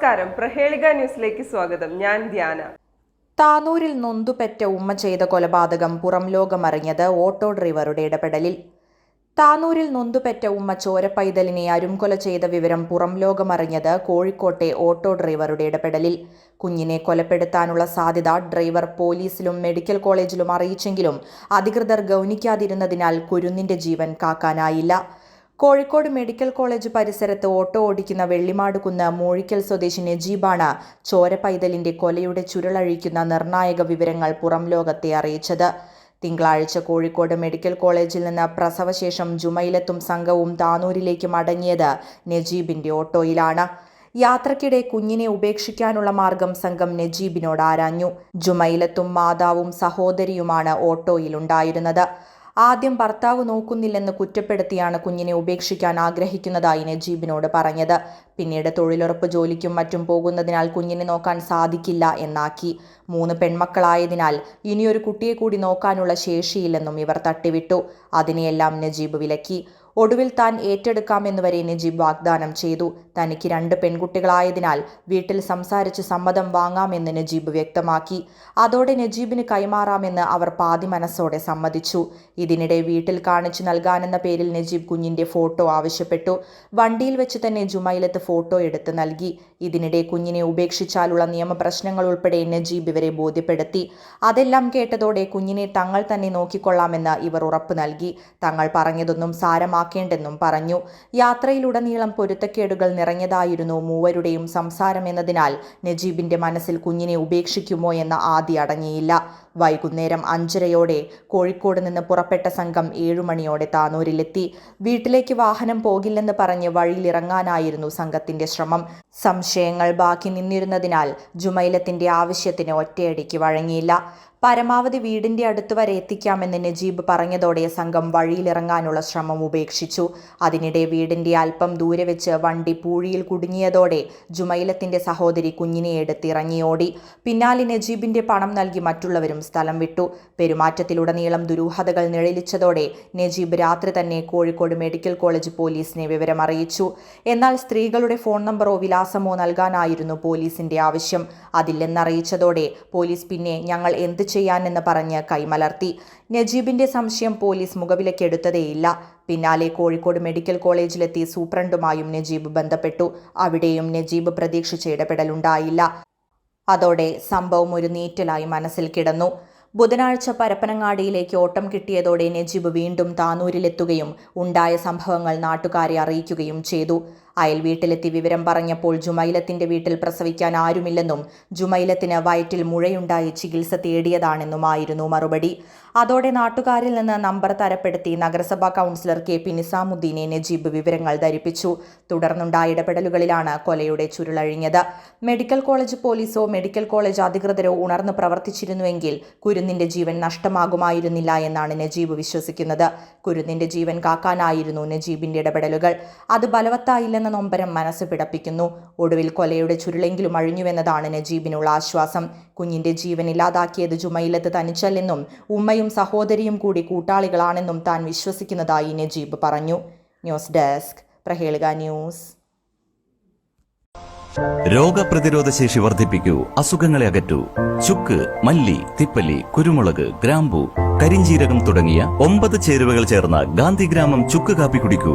നമസ്കാരം. പ്രഹേളിക ന്യൂസിലേക്ക് സ്വാഗതം. ഞാൻ ധ്യാന. താനൂരിൽ നൊന്തുപെറ്റ ഉമ്മ ചെയ്ത കൊലപാതകം പുറം ലോകമറിഞ്ഞത് ഓട്ടോ ഡ്രൈവറുടെ ഇടപെടലിൽ. താനൂരിൽ നൊന്തുപെറ്റ ഉമ്മ ചോരപ്പൈതലിനെ അരുംകൊല ചെയ്ത വിവരം പുറം ലോകമറിഞ്ഞത് കോഴിക്കോട്ടെ ഓട്ടോ ഡ്രൈവറുടെ ഇടപെടലിൽ. കുഞ്ഞിനെ കൊലപ്പെടുത്താനുള്ള സാധ്യത ഡ്രൈവർ പോലീസിലും മെഡിക്കൽ കോളേജിലും അറിയിച്ചെങ്കിലും അധികൃതർ ഗൗനിക്കാതിരുന്നതിനാൽ കുരുന്നിന്റെ ജീവൻ കാക്കാനായില്ല. കോഴിക്കോട് മെഡിക്കൽ കോളേജ് പരിസരത്ത് ഓട്ടോ ഓടിക്കുന്ന വെള്ളിമാടുകുന്ന് മൂഴിക്കൽ സ്വദേശി നജീബാണ് ചോരപൈതലിന്റെ കൊലയുടെ ചുരുളഴിക്കുന്ന നിർണായക വിവരങ്ങൾ പുറം ലോകത്തെ അറിയിച്ചത്. തിങ്കളാഴ്ച കോഴിക്കോട് മെഡിക്കൽ കോളേജിൽ നിന്ന് പ്രസവശേഷം ജുമൈലത്തും സംഘവും താനൂരിലേക്ക് മടങ്ങിയത് നജീബിന്റെ ഓട്ടോയിലാണ്. യാത്രക്കിടെ കുഞ്ഞിനെ ഉപേക്ഷിക്കാനുള്ള മാർഗം സംഘം നജീബിനോട് ആരാഞ്ഞു. ജുമൈലത്തും മാതാവും സഹോദരിയുമാണ് ഓട്ടോയിലുണ്ടായിരുന്നത് ആദ്യം ഭർത്താവ് നോക്കുന്നില്ലെന്ന് കുറ്റപ്പെടുത്തിയാണ് കുഞ്ഞിനെ ഉപേക്ഷിക്കാൻ ആഗ്രഹിക്കുന്നതായി നജീബിനോട് പറഞ്ഞത്. പിന്നീട് തൊഴിലുറപ്പ് ജോലിക്കും മറ്റും പോകുന്നതിനാൽ കുഞ്ഞിനെ നോക്കാൻ സാധിക്കില്ല എന്നാക്കി. മൂന്ന് പെൺമക്കളായതിനാൽ ഇനിയൊരു കുട്ടിയെ കൂടി നോക്കാനുള്ള ശേഷിയില്ലെന്നും ഇവർ തട്ടിവിട്ടു. അതിനെയെല്ലാം നജീബ് വിലക്കി. ഒടുവിൽ താൻ ഏറ്റെടുക്കാമെന്ന് വരെ നജീബ് വാഗ്ദാനം ചെയ്തു. തനിക്ക് രണ്ട് പെൺകുട്ടികളായതിനാൽ വീട്ടിൽ സംസാരിച്ച് സമ്മതം വാങ്ങാമെന്ന് നജീബ് വ്യക്തമാക്കി. അതോടെ നജീബിന് കൈമാറാമെന്ന് അവർ പാതി മനസ്സോടെ സമ്മതിച്ചു. ഇതിനിടെ വീട്ടിൽ കാണിച്ചു നൽകാനെന്ന പേരിൽ നജീബ് കുഞ്ഞിന്റെ ഫോട്ടോ ആവശ്യപ്പെട്ടു. വണ്ടിയിൽ വെച്ച് തന്നെ ജുമൈലത്ത് ഫോട്ടോ എടുത്ത് നൽകി. ഇതിനിടെ കുഞ്ഞിനെ ഉപേക്ഷിച്ചാലുള്ള നിയമപ്രശ്നങ്ങൾ ഉൾപ്പെടെ നജീബ് ഇവരെ ബോധ്യപ്പെടുത്തി. അതെല്ലാം കേട്ടതോടെ കുഞ്ഞിനെ തങ്ങൾ തന്നെ നോക്കിക്കൊള്ളാമെന്ന് ഇവർ ഉറപ്പ് നൽകി. തങ്ങൾ പറഞ്ഞതൊന്നും സാരമാക്കേണ്ടെന്നും പറഞ്ഞു. യാത്രയിലുടനീളം പൊരുത്തക്കേടുകൾ നിറഞ്ഞതായിരുന്നു മൂവരുടെയും സംസാരമെന്നതിനാൽ നജീബിന്റെ മനസ്സിൽ കുഞ്ഞിനെ ഉപേക്ഷിക്കുമോ എന്ന ആദ്യ അടങ്ങിയില്ല. വൈകുന്നേരം അഞ്ചരയോടെ കോഴിക്കോട് നിന്ന് പുറപ്പെട്ട സംഘം ഏഴുമണിയോടെ താനൂരിലെത്തി. വീട്ടിലേക്ക് വാഹനം പോകില്ലെന്ന് പറഞ്ഞ് വഴിയിലിറങ്ങാനായിരുന്നു സംഘത്തിന്റെ ശ്രമം. സംശയങ്ങൾ ബാക്കി നിന്നിരുന്നതിനാൽ ജുമൈലത്തിന്റെ ആവശ്യത്തിന് ഒറ്റയടിക്ക് വഴങ്ങിയില്ല. പരമാവധി വീടിന്റെ അടുത്ത് വരെ എത്തിക്കാമെന്ന് നജീബ് പറഞ്ഞതോടെ സംഘം വഴിയിലിറങ്ങാനുള്ള ശ്രമം ഉപേക്ഷിച്ചു. അതിനിടെ വീടിന്റെ അല്പം ദൂരെ വെച്ച് വണ്ടി പൂഴിയിൽ കുടുങ്ങിയതോടെ ജുമൈലത്തിന്റെ സഹോദരി കുഞ്ഞിനെ എടുത്തിറങ്ങിയോടി. പിന്നാലെ നജീബിന്റെ പണം നൽകി മറ്റുള്ളവരും സ്ഥലം വിട്ടു. പെരുമാറ്റത്തിലുടനീളം ദുരൂഹതകൾ നിഴലിച്ചതോടെ നജീബ് രാത്രി തന്നെ കോഴിക്കോട് മെഡിക്കൽ കോളേജ് പോലീസിനെ വിവരം അറിയിച്ചു എന്നാൽ സ്ത്രീകളുടെ ഫോൺ നമ്പറോ വിലാസമോ നൽകാനായിരുന്നു പോലീസിന്റെ ആവശ്യം. അതില്ലെന്നറിയിച്ചതോടെ പോലീസ് പിന്നെ ഞങ്ങൾ എന്ത് ചെയ്യാനെന്ന് പറഞ്ഞ് കൈമലർത്തി. നജീബിന്റെ സംശയം പോലീസ് മുഖവിലക്കെടുത്തതേയില്ല പിന്നാലെ കോഴിക്കോട് മെഡിക്കൽ കോളേജിലെത്തി സൂപ്രണ്ടുമായും നജീബ് ബന്ധപ്പെട്ടു. അവിടെയും നജീബ് പ്രതീക്ഷിച്ച ഇടപെടലുണ്ടായില്ല. അതോടെ സംഭവം ഒരു നീറ്റലായി മനസ്സിൽ കിടന്നു. ബുധനാഴ്ച പരപ്പനങ്ങാടിയിലേക്ക് ഓട്ടം കിട്ടിയതോടെ നജീബ് വീണ്ടും താനൂരിലെത്തുകയും ഉണ്ടായ സംഭവങ്ങൾ നാട്ടുകാരെ അറിയിക്കുകയും ചെയ്തു. അയൽ വീട്ടിലെത്തി വിവരം പറഞ്ഞപ്പോൾ ജുമൈലത്തിന്റെ വീട്ടിൽ പ്രസവിക്കാൻ ആരുമില്ലെന്നും ജുമൈലത്തിന് വയറ്റിൽ മുഴയുണ്ടായി ചികിത്സ തേടിയതാണെന്നുമായിരുന്നു മറുപടി. അതോടെ നാട്ടുകാരിൽ നിന്ന് നമ്പർ തരപ്പെടുത്തി നഗരസഭാ കൗൺസിലർ കെ പി നിസാമുദ്ദീനെ നജീബ് വിവരങ്ങൾ ധരിപ്പിച്ചു. തുടർന്നുണ്ടായ ഇടപെടലുകളിലാണ് കൊലയുടെ ചുരുളഴിഞ്ഞത്. മെഡിക്കൽ കോളേജ് പോലീസോ മെഡിക്കൽ കോളേജ് അധികൃതരോ ഉണർന്നു പ്രവർത്തിച്ചിരുന്നുവെങ്കിൽ കുരുന്നിന്റെ ജീവൻ നഷ്ടമാകുമായിരുന്നില്ല എന്നാണ് നജീബ് വിശ്വസിക്കുന്നത്. കുരുന്നിന്റെ ജീവൻ കാക്കാനായിരുന്നു നജീബിന്റെ ഇടപെടലുകൾ. അത് ബലവത്തായില്ലെന്ന നൊമ്പരം മനസ്സ് പിടപ്പിക്കുന്നു. ഒടുവിൽ കൊലയുടെ ചുരുളെങ്കിലും അഴിഞ്ഞുവെന്നതാണ് നജീബിനുള്ള ആശ്വാസം. കുഞ്ഞിന്റെ ജീവൻ ഇല്ലാതാക്കിയത് ജുമയിലത്ത് തനിച്ചല്ലെന്നും ഉമ്മയും സഹോദരിയും കൂടി കൂട്ടാളികളാണെന്നും താൻ വിശ്വസിക്കുന്നതായി നജീബ് പറഞ്ഞു. News desk Prahelika news. രോഗപ്രതിരോധ ശേഷി വർദ്ധിപ്പിക്കൂ. അസുഖങ്ങളെ അകറ്റൂ. ചുക്ക് മല്ലി തിപ്പലി കുരുമുളക് ഗ്രാമ്പു കരിഞ്ചീരകം തുടങ്ങിയ ഒമ്പത് ചേരുവകൾ ചേർന്ന ഗാന്ധിഗ്രാമം ചുക്ക് കാപ്പി കുടിക്കൂ.